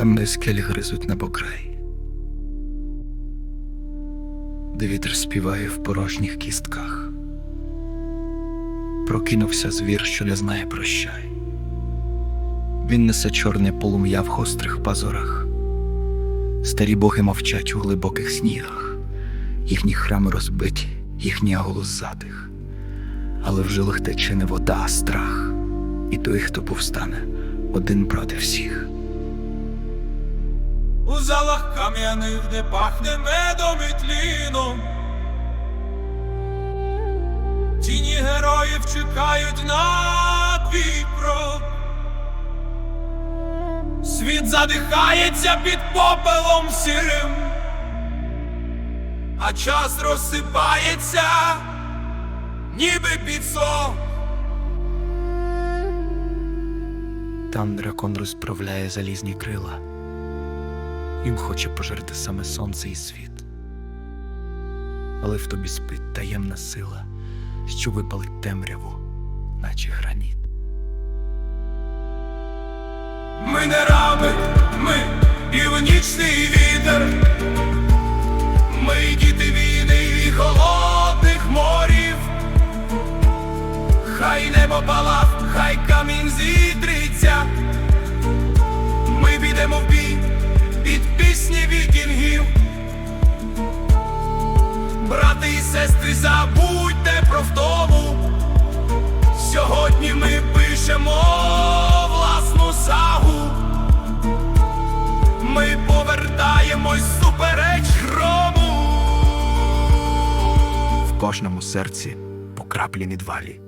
Темний скель гризуть небокрай. Де вітер співає в порожніх кістках. Прокинувся звір, що не знає прощай. Він несе чорне полум'я в гострих пазурах. Старі боги мовчать у глибоких снігах, їхні храми розбиті, їхній голос затих. Але в жилах тече не вода, а страх, і той, хто повстане, один проти всіх. Залах кам'яних, де пахне медом і тліном. Тіні героїв чекають на твій. Світ задихається під попелом сірим, а час розсипається, ніби пісок. Там дракон розправляє залізні крила. Він хоче пожерти саме сонце і світ. Але в тобі спить таємна сила, що випалить темряву, наче граніт. Ми не раби, ми північний вітер, ми діти війни і холодних морів. Хай небо палав, хай камінь зітриться. Ми підемо в сестри, забудьте про втому. Сьогодні ми пишемо власну сагу. Ми повертаємось супереч грому. В кожному серці по краплі відвалі.